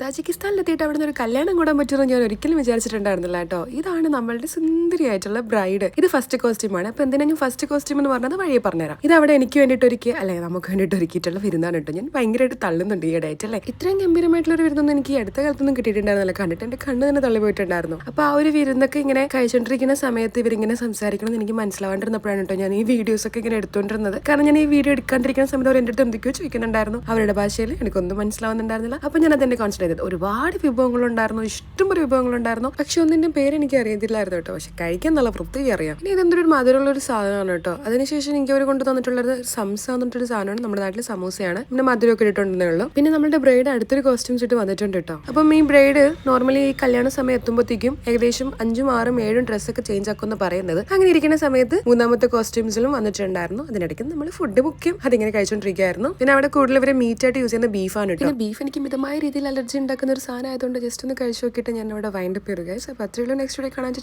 താജിക്കിസ്ഥാനിലെത്തിയിട്ട് അവിടെ നിന്ന് ഒരു കല്യാണം കൂടാൻ പറ്റുമെന്ന് ഞാൻ ഒരിക്കലും വിചാരിച്ചിട്ടുണ്ടായിരുന്നില്ല കേട്ടോ. ഇതാണ് നമ്മളുടെ സുന്ദരിയായിട്ടുള്ള ബ്രൈഡ് ഇത് ഫസ്റ്റ് കോസ്റ്റ്യൂമാണ് അപ്പൊ എന്തിനാ ഞാൻ ഫസ്റ്റ് കോസ്റ്റ്യൂം എന്ന് പറഞ്ഞത് വഴിയെ പറഞ്ഞുതരാം. ഇത് അവിടെ എനിക്ക് വേണ്ടിട്ട് ഒരുക്കി അല്ലെ നമുക്ക് വേണ്ടിയിട്ട് ഒരുക്കിയിട്ടുള്ള വിരുന്നാണ് കേട്ടോ. ഞാൻ ഭയങ്കരമായിട്ട് തള്ളുന്നുണ്ട് ഈ ഡേറ്റ് അല്ലേ? ഇത്രയും ഗംഭീരമായിട്ടുള്ള ഒരു വിരുന്നൊന്നും എനിക്ക് അടുത്ത കാലത്തൊന്നും കിട്ടിയിട്ടുണ്ടായിരുന്നില്ല. കണ്ടിട്ട് എന്റെ കണ്ണ് തന്നെ തള്ളി പോയിട്ടുണ്ടായിരുന്നു. അപ്പൊ ആ ഒരു വിരുന്നൊക്കെ ഇങ്ങനെ കഴിച്ചോണ്ടിരിക്കുന്ന സമയത്ത് ഇവരിങ്ങനെ സംസാരിക്കണമെന്ന് എനിക്ക് മനസ്സിലാവാണ്ടിരുന്നപ്പോഴാണ് കേട്ടോ ഞാൻ ഈ വീഡിയോസ് ഒക്കെ ഇങ്ങനെ എടുത്തുകൊണ്ടിരുന്നത്. കാരണം ഞാൻ ഈ വീഡിയോ എടുക്കാണ്ടിരിക്കുന്ന സമയത്ത് അവർ എന്റെ അടുത്ത് എന്തൊക്കെയോ ചോദിക്കുന്നുണ്ടായിരുന്നു. അവരുടെ ഭാഷയിൽ എനിക്കൊന്നും മനസ്സിലാവുന്നുണ്ടായിരുന്നില്ല. അപ്പൊ ഞാൻ അതെന്നെ കോൺസെൻട്രേറ്റ് ചെയ്തത്. ഒരുപാട് വിഭവങ്ങളുണ്ടായിരുന്നു. ഇഷ്ടംപോലെ വിഭവങ്ങളുണ്ടായിരുന്നു. പക്ഷെ ഒന്നിന്റെ പേര് എനിക്ക് അറിയത്തില്ലായിരുന്നു കേട്ടോ. പക്ഷെ കഴിക്കാൻ നല്ല വൃത്തിക്ക് അറിയാം. ഇനി ഇതെന്തൊരു മധുരമുള്ള ഒരു സാധനമാണ് കേട്ടോ. അതിനുശേഷം എനിക്ക് അവർ കൊണ്ട് തന്നിട്ടുള്ളത് സംസ എന്നിട്ടൊരു സാധനമാണ്. നമ്മുടെ നാട്ടിൽ സമൂസയാണ്. പിന്നെ മധുരമൊക്കെ ഇട്ടുണ്ടെന്നേ ഉള്ളൂ. പിന്നെ നമ്മുടെ ബ്രൈഡ് അടുത്തൊരു കോസ്റ്റ്യൂംസ് ഇട്ട് വന്നിട്ടുണ്ട് കേട്ടോ. അപ്പം ഈ ബ്രൈഡ് നോർമലി ഈ കല്യാണ സമയം എത്തുമ്പോഴത്തേക്കും ഏകദേശം അഞ്ചും ആറും ഏഴും ഡ്രസ്സൊക്കെ ചേഞ്ച് ആക്കുമെന്ന് പറയുന്നത്. അങ്ങനെ ഇരിക്കുന്ന സമയത്ത് മൂന്നാമത്തെ കോസ്റ്റ്യൂംസിലും വന്നിട്ടുണ്ടായിരുന്നു. അതിനിടയ്ക്ക് നമ്മൾ ഫുഡ് ബുക്കും അതിങ്ങനെ കഴിച്ചുകൊണ്ടിരിക്കുകയായിരുന്നു പിന്നെ അവിടെ കൂടുതൽ ഇവരെ മീറ്റ് ആയിട്ട് യൂസ് ചെയ്യുന്ന ബീഫാണ് പിന്നെ ബീഫ് എനിക്ക് മിതമായ രീതിയിൽ അലർജി ഉണ്ടാക്കുന്ന ഒരു സാധനം ആയതുകൊണ്ട് ജസ്റ്റ് ഒന്ന് കഴിച്ചു നോക്കിയിട്ട് ഞാൻ ഇവിടെ വൈൻഡപ്പ് ചെയ്യുക അപ്പോൾ അത്രയുള്ള നെക്സ്റ്റ് ഡേ കാണാൻ